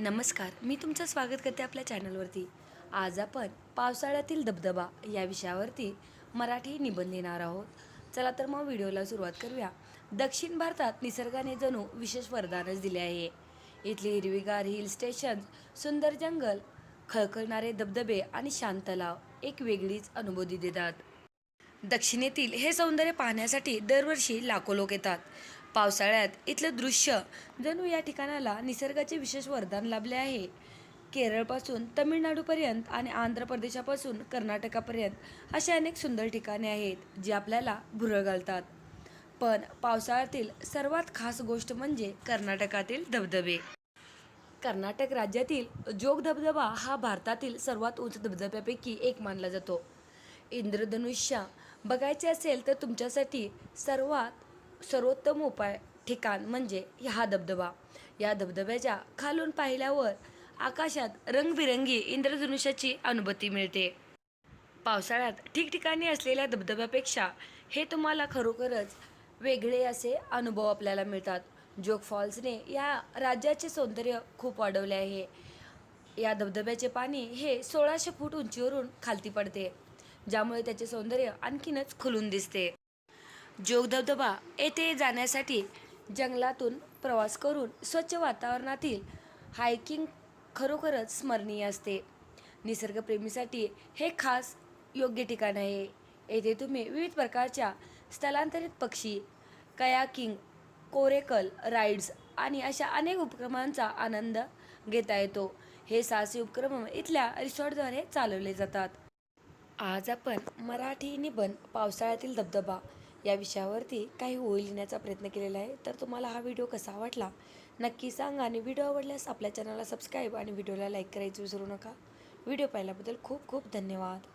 नमस्कार मी तुमचं स्वागत करते आपल्या चॅनलवरती. आज आपण पावसाळ्यातील धबधबा या विषयावरती मराठी निबंध लिहिणार आहोत. चला तर मग व्हिडिओला सुरुवात करूया. दक्षिण भारतात निसर्गाने जणू विशेष वरदानच दिले आहे. इथली हिरवीगार हिल स्टेशन सुंदर जंगल खळखळणारे धबधबे आणि शांत तलाव एक वेगळीच अनुभूती देतात. दक्षिणेतील हे सौंदर्य पाहण्यासाठी दरवर्षी लाखो लोक येतात. पावसाळ्यात इथलं दृश्य जणू या ठिकाणाला निसर्गाचे विशेष वरदान लाभले आहे. केरळपासून तमिळनाडूपर्यंत आणि आंध्र प्रदेशापासून कर्नाटकापर्यंत अशी अनेक सुंदर ठिकाणे आहेत जी आपल्याला भुरळ घालतात. पण पावसाळ्यातील सर्वात खास गोष्ट म्हणजे कर्नाटकातील धबधबे. कर्नाटक राज्यातील जोग धबधबा हा भारतातील सर्वात उंच धबधब्यापैकी एक मानला जातो. इंद्रधनुष्य बघायचे असेल तर तुमच्यासाठी सर्वात सर्वोत्तम उपाय ठिकाण म्हणजे हा धबधबा. या धबधब्याच्या खालून पाहिल्यावर आकाशात रंगबिरंगी इंद्रधनुष्याची अनुभूती मिळते. पावसाळ्यात ठिकठिकाणी असलेल्या धबधब्यापेक्षा हे तुम्हाला खरोखरच वेगळे असे अनुभव आपल्याला मिळतात. जोग फॉल्सने या राज्याचे सौंदर्य खूप वाढवले आहे. या धबधब्याचे पाणी हे सोळाशे फूट उंचीवरून खालती पडते ज्यामुळे त्याचे सौंदर्य आणखीनच खुलून दिसते. जोग धबधबा येथे जाण्यासाठी जंगलातून प्रवास करून स्वच्छ वातावरणातील हायकिंग खरोखरच स्मरणीय असते. निसर्गप्रेमीसाठी हे खास योग्य ठिकाण आहे. येथे तुम्ही विविध प्रकारच्या स्थलांतरित पक्षी कयाकिंग कोरेकल राईड्स आणि अशा अनेक उपक्रमांचा आनंद घेता येतो. हे साहसी उपक्रम इथल्या रिसॉर्टद्वारे चालवले जातात. आज आपण मराठी निबंध पावसाळ्यातील धबधबा या विषयावरती काही होईल लिहिण्याचा प्रयत्न केलेला आहे. तर तुम्हाला हा व्हिडिओ कसा वाटला? नक्की सांगा आणि व्हिडिओ आवडल्यास आपल्या चॅनलला सबस्क्राईब आणि व्हिडिओला लाईक करायचं विसरू नका. व्हिडिओ पाहिल्याबद्दल खूप खूप धन्यवाद.